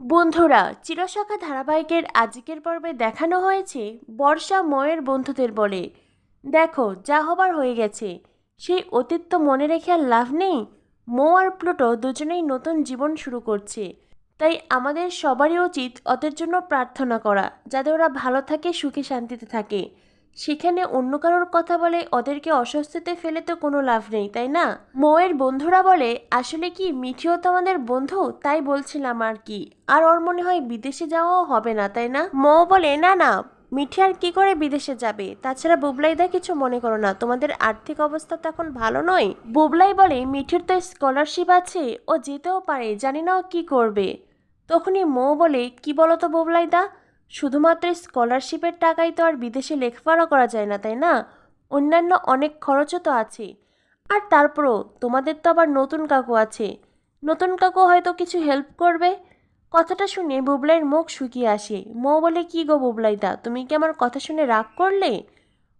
বন্ধুরা চিরশাখা ধারাবাহিকের আজকের পর্বে দেখানো হয়েছে বর্ষা ময়ের বন্ধুদের বলে। দেখো, যা হবার হয়ে গেছে। সেই অতীত তো মনে রেখে আর লাভ নেই? মো আর প্লুটো দুজনেই নতুন জীবন শুরু করছে। তাই আমাদের সবারই উচিত ওদের জন্য প্রার্থনা করা, যাতে ওরা ভালো থাকে, সুখে শান্তিতে থাকে। সেখানে অন্য কারোর কথা বলে ওদেরকে অস্বস্তিতে ফেলে তো কোনো লাভ নেই, তাই না? মৌয়ের বন্ধুরা বলে, আসলে কি মিঠিও তো আমাদের বন্ধু? তাই বলছিলাম আর কি। আর ওর মনে হয় বিদেশে যাওয়াও হবে না, তাই না? মৌ বলে, না না, মিঠি আর কি করে বিদেশে যাবে? তাছাড়া বুবলাইদা কিছু মনে করো না, তোমাদের আর্থিক অবস্থা তো এখন ভালো নয়? বুবলাই বলে, মিঠির তো স্কলারশিপ আছে, ও যেতেও পারে, জানি না ও কি করবে। তখনই মৌ বলে, কি বলো তো বুবলাইদা? শুধুমাত্র স্কলারশিপের টাকায় তো আর বিদেশে লেখাপড়া করা যায় না, তাই না? অন্যান্য অনেক খরচও তো আছে। আর তারপরও তোমাদের তো আবার নতুন কাকু আছে। নতুন কাকু হয়তো কিছু হেল্প করবে। কথাটা শুনে বুবলাইয়ের মুখ শুকিয়ে আসে। মো বলে, কি গো বুবলাইদা, তুমি কি আমার কথা শুনে রাগ করলে?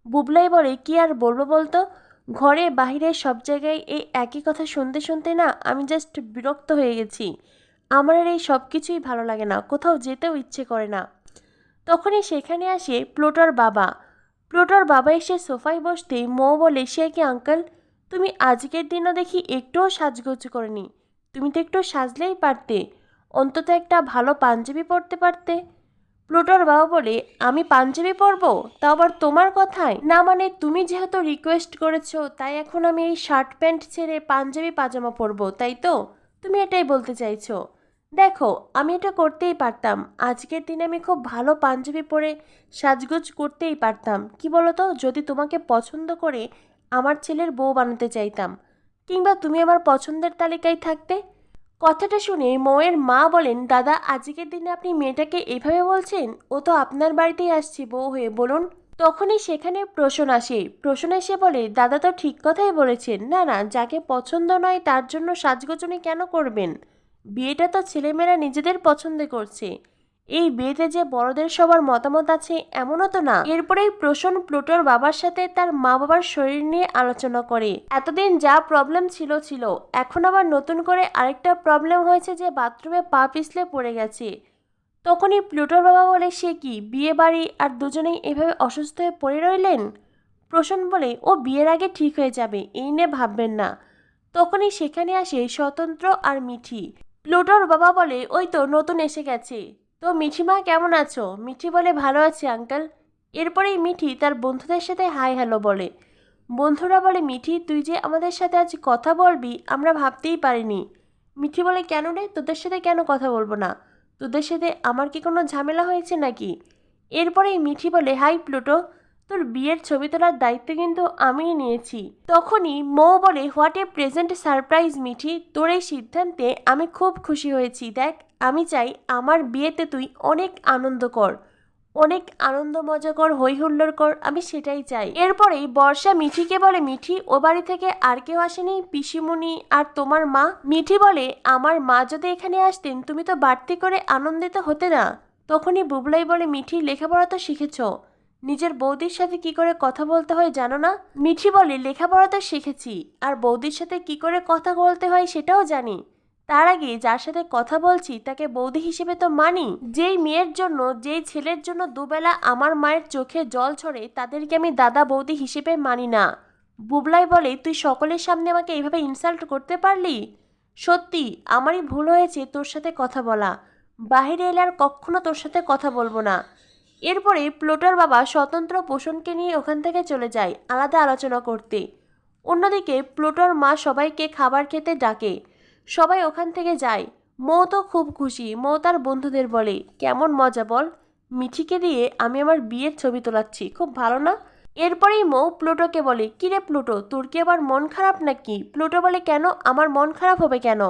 বুবলাই বলে, কি আর বলব বলতো? ঘরে বাহিরে সব জায়গায় এই একই কথা শুনতে শুনতে না আমি জাস্ট বিরক্ত হয়ে গেছি। আমার আর এই সব কিছুই ভালো লাগে না। কোথাও যেতেও ইচ্ছে করে না। তখনই সেখানে আসে প্লোটোর বাবা। প্লোটোর বাবা এসে সোফায় বসতে মো বলে, সে কি আঙ্কেল? তুমি আজকের দিনও দেখি একটুও সাজগোজ করেনি। তুমি তো একটু সাজলেই পারতে। অন্তত একটা ভালো পাঞ্জাবি পরতে পারতে। প্লুটোর বাবা বলে, আমি পাঞ্জাবি পরবো? তা আবার তোমার কথায়? না মানে তুমি যেহেতু রিকোয়েস্ট করেছ, তাই এখন আমি এই শার্ট প্যান্ট ছেড়ে পাঞ্জাবি পাজামা পরবো, তাই তো? তুমি এটাই বলতে চাইছো। দেখো, আমি এটা করতেই পারতাম। আজকের দিনে আমি খুব ভালো পাঞ্জাবি পরে সাজগোজ করতেই পারতাম। কি বলতো? যদি তোমাকে পছন্দ করে আমার ছেলের বউ বানাতে চাইতাম। কিংবা তুমি আমার পছন্দের তালিকায় থাকতে? কথাটা শুনে মৌয়ের মা বলেন, দাদা, আজকের দিনে আপনি মেয়েটাকে এভাবে বলছেন? ও তো আপনার বাড়িতেই আসছে বউ হয়ে, বলুন। তখনই সেখানে প্রশ্ন আসে। প্রশ্ন এসে বলে, দাদা তো ঠিক কথাই বলেছেন। না না, যাকে পছন্দ নয় তার জন্য সাজগোজনি কেন করবেন? বিয়েটা তো ছেলেমেয়েরা নিজেদের পছন্দ করছে। এই বিয়েতে যে বড়দের সবার মতামত আছে, এমনও তো না। এরপরেই প্রসন প্লুটোর বাবার সাথে তার মা বাবার শরীর নিয়ে আলোচনা করে। এতদিন যা প্রবলেম ছিল ছিল। এখন আবার নতুন করে আরেকটা প্রবলেম হয়েছে যে বাথরুমে পা পিছলে পড়ে গেছে। তখনই প্লুটোর বাবা বলে, সে কি, বিয়ে বাড়ি আর দুজনেই এভাবে অসুস্থ হয়ে পড়ে রইলেন? প্রসন বলে, ও বিয়ের আগে ঠিক হয়ে যাবে, এই নিয়ে ভাববেন না। তখনই সেখানে আসে স্বতন্ত্র আর মিঠি। প্লুটোর বাবা বলে, ওই তো, নতুন এসে গেছে। তো মিঠিমা কেমন আছো? মিঠি বলে, ভালো আছি, আঙ্কেল। এরপরেই মিঠি তার বন্ধুদের সাথে হাই হ্যালো বলে। বন্ধুরা বলে, মিঠি, তুই যে আমাদের সাথে আজ কথা বলবি, আমরা ভাবতেই পারিনি। মিঠি বলে, কেন রে? তোদের সাথে কেন কথা বলব না? তোদের সাথে আমার কি কোনো ঝামেলা হয়েছে নাকি? এরপরেই মিঠি বলে, হাই, প্লুটো। তোর বিয়ের ছবি তোলার দায়িত্ব কিন্তু আমিই নিয়েছি। তখনই মৌ বলে, what a present surprise, Mithi. তোর এই সিদ্ধান্তে আমি খুব খুশি হয়েছি। দেখ, আমি চাই আমার বিয়েতে তুই অনেক আনন্দ কর। অনেক আনন্দ মজা কর হই হুল্লোড় কর, আমি সেটাই চাই। এরপরেই বর্ষা মিঠিকে বলে, মিঠি, ও বাড়ি থেকে আর কেউ আসেনি পিসিমুনি আর তোমার মা? মিঠি বলে, আমার মা যদি এখানে আসতেন, তুমি তো বাড়তি করে আনন্দিত হতে না। তখনই বুবলাই বলে, মিঠি, লেখাপড়া তো শিখেছো। নিজের বৌদির সাথে কি করে কথা বলতে হয় জানো না? মিঠি বলে, লেখাপড়া তো শিখেছি। আর বৌদির সাথে কি করে কথা বলতে হয় সেটাও জানি। তার আগে যার সাথে কথা বলছি তাকে বৌদি হিসেবে তো মানি। যেই মেয়ের জন্য, যেই ছেলের জন্য দুবেলা আমার মায়ের চোখে জল ছড়ে তাদেরকে আমি দাদা বৌদি হিসেবে মানি না। বুবলাই বলে, তুই সকলের সামনে আমাকে এইভাবে ইনসাল্ট করতে পারলি? সত্যি, আমারই ভুল হয়েছে তোর সাথে কথা বলা। বাহিরে এলে আর কখনো তোর সাথে কথা বলব না। এরপরে প্লোটার বাবা স্বতন্ত্র পোষণকে নিয়ে ওখান থেকে চলে যায় আলাদা আলোচনা করতে। অন্যদিকে প্লোটার মা সবাইকে খাবার খেতে ডাকে। সবাই ওখান থেকে যায়। মৌ তো খুব খুশি। মৌ তার বন্ধুদের বলে, কেমন মজা বল। মিঠিকে দিয়ে আমি আমার বিয়ের ছবি তোলাচ্ছি। খুব ভালো না? এরপরেই মৌ প্লুটোকে বলে কিরে প্লুটো, তোর কি আবার মন খারাপ নাকি? প্লুটো বলে, কেন? আমার মন খারাপ হবে কেন?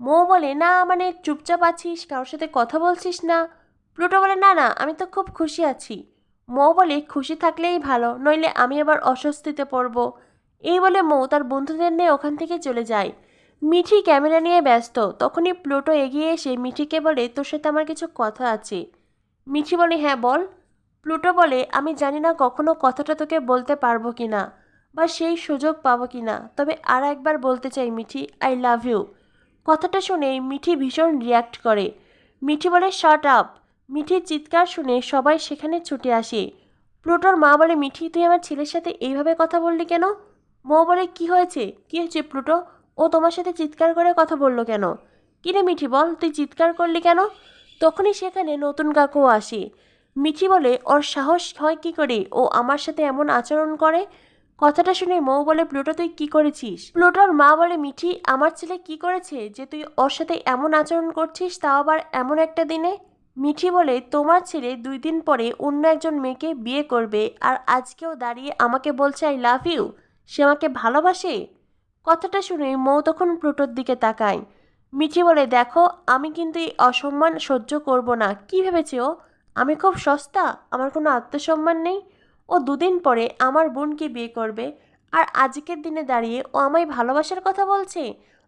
মৌ বলে, না মানে চুপচাপ আছিস, কারোর সাথে কথা বলছিস না। প্লুটো বলে, না না, আমি তো খুব খুশি আছি। মৌ বলে, খুশি থাকলেই ভালো, নইলে আমি আবার অস্বস্তিতে পড়ব। এই বলে মৌ তার বন্ধুদের নিয়ে ওখান থেকে চলে যায়। মিঠি ক্যামেরা নিয়ে ব্যস্ত। তখনই প্লুটো এগিয়ে এসে মিঠিকে বলে, তোর সাথে আমার কিছু কথা আছে। মিঠি বলে হ্যাঁ বল। প্লুটো বলে, আমি জানি না কখনো কথাটা তোকে বলতে পারব কি না, বা সেই সুযোগ পাবো কি না, তবে আর একবার বলতে চাই মিঠি, আই লাভ ইউ। কথাটা শুনে মিঠি ভীষণ রিয়াক্ট করে। মিঠি বলে শর্ট আপ। মিঠির চিৎকার শুনে সবাই সেখানে ছুটে আসে। প্লুটোর মা বলে, মিঠি, তুই আমার ছেলের সাথে এইভাবে কথা বললি কেন? মৌ বলে, কি হয়েছে? কি হয়েছে প্লুটো ও তোমার সাথে চিৎকার করে কথা বলল কেন? কিরে মিঠি, বল, তুই চিৎকার করলি কেন? তখনই সেখানে নতুন কাকু আসে। মিঠি বলে, ওর সাহস হয় কি করে? ও আমার সাথে এমন আচরণ করে? কথাটা শুনে মৌ বলে প্লুটো তুই কি করেছিস? প্লুটোর মা বলে, মিঠি, আমার ছেলে কি করেছে যে তুই ওর সাথে এমন আচরণ করছিস তাও আবার এমন একটা দিনে? মিঠি বলে, তোমার ছেলে দুই দিন পরে অন্য একজন মেয়েকে বিয়ে করবে আর আজকেও দাঁড়িয়ে আমাকে বলছে আই লাভ ইউ সে আমাকে ভালোবাসে? কথাটা শুনে মৌ তখন প্লুটোর দিকে তাকায়। মিঠি বলে, দেখো, আমি কিন্তু এই অসম্মান সহ্য করব না। কি ভেবেছে? ও আমি খুব সস্তা, আমার কোনো আত্মসম্মান নেই। ও দুদিন পরে আমার বোনকে বিয়ে করবে আর আজকের দিনে দাঁড়িয়ে ও আমায় ভালোবাসার কথা বলছে?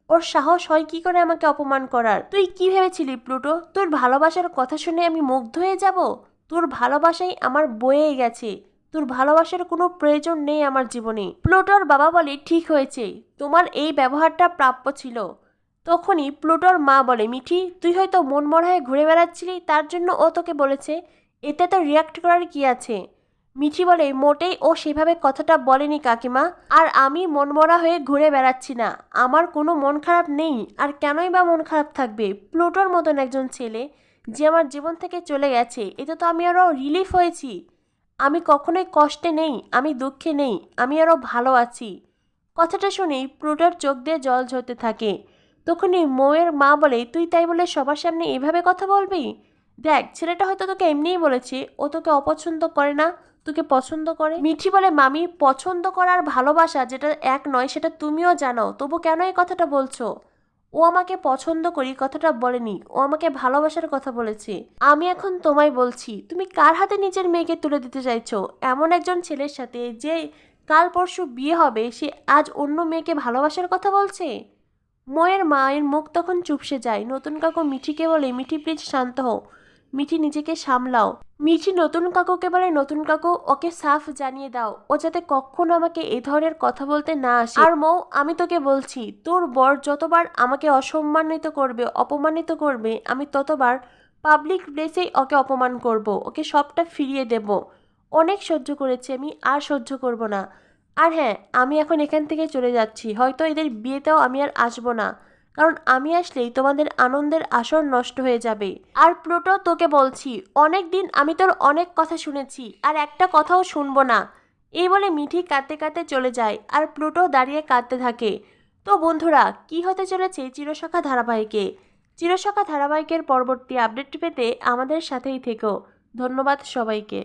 ওর সাহস হয় কি করে আমাকে অপমান করার? তুই কি ভেবেছিলি, প্লুটো? তোর ভালোবাসার কথা শুনে আমি মুগ্ধ হয়ে যাব? তোর ভালোবাসাই আমার বয়ে গেছে। তোর ভালোবাসার কোনো প্রয়োজন নেই আমার জীবনে। প্লুটোর বাবা বলে, ঠিক হয়েছে। তোমার এই ব্যবহারটা প্রাপ্য ছিল। তখনই প্লুটোর মা বলে, মিঠি, তুই হয়তো মন মরা হয়ে ঘুরে বেড়াচ্ছিলি, তার জন্য ও তোকে বলেছে। এতে তো রিয়াক্ট করার কি আছে? মিঠি বলে, মোটেই ও সেভাবে কথাটা বলেনি কাকিমা। আর আমি মনমরা হয়ে ঘুরে বেড়াচ্ছি না। আমার কোনো মন খারাপ নেই। আর কেনই বা মন খারাপ থাকবে? প্লুটোর মতন একজন ছেলে যে আমার জীবন থেকে চলে গেছে, এতে তো আমি আরও রিলিফ হয়েছি। আমি কখনোই কষ্টে নেই, আমি দুঃখে নেই, আমি আরও ভালো আছি। কথাটা শুনেই প্লুটোর চোখ দিয়ে জল ঝরতে থাকে। তখনই মৌয়ের মা বলে, তুই তাই বলে সবার সামনে এভাবে কথা বলবি? দেখ, ছেলেটা হয়তো তোকে এমনিই বলেছে, ও তোকে অপছন্দ করে না। তোকে পছন্দ করে? মিঠি বলে, মামি, পছন্দ করার ভালোবাসা যেটা এক নয়, সেটা তুমিও জানো। তবু কেন এই কথাটা বলছো? ও আমাকে পছন্দ করি কথাটা বলেনি। ও আমাকে ভালোবাসার কথা বলেছে। আমি এখন তোমায় বলছি, তুমি কার হাতে নিজের মেয়েকে তুলে দিতে চাইছো? এমন একজন ছেলের সাথে যে কাল পরশু বিয়ে হবে, সে আজ অন্য মেয়েকে ভালোবাসার কথা বলছে? ময়ের মায়ের মুখ তখন চুপসে যায়। নতুন কাকু মিঠিকে বলে, মিঠি প্লিজ শান্ত হও। মিঠি নিজেকে সামলাও। মিঠি নতুন কাকুকে বলে নতুন কাকু, ওকে সাফ জানিয়ে দাও। ও যাতে কখনো আমাকে এই ধরনের কথা বলতে না আসে। আর মৌ, আমি তোকে বলছি, তোর বর যতবার আমাকে অসম্মানিত করবে, অপমানিত করবে, আমি ততবার পাবলিক প্লেসেই ওকে অপমান করব। ওকে সবটা ফিরিয়ে দেব। অনেক সহ্য করেছি আমি, আর সহ্য করব না। আর হ্যাঁ আমি এখন এখান থেকে চলে যাচ্ছি। হয়তো এদের বিয়েতেও আমি আর আসব না। কারণ আমি আসলেই তোমাদের আনন্দের আসর নষ্ট হয়ে যাবে। আর প্লুটো তোকে বলছি অনেক দিন আমি তোর অনেক কথা শুনেছি, আর একটা কথাও শুনব না। এই বলে মিঠি কাঁদতে কাঁদতে চলে যায়, আর প্লুটো দাঁড়িয়ে কাঁদতে থাকে। তো বন্ধুরা, কি হতে চলেছে চিরসখা ধারাবাহিকে? চিরসখা ধারাবাহিকের পরবর্তী আপডেট পেতে আমাদের সাথেই থেকো। ধন্যবাদ সবাইকে।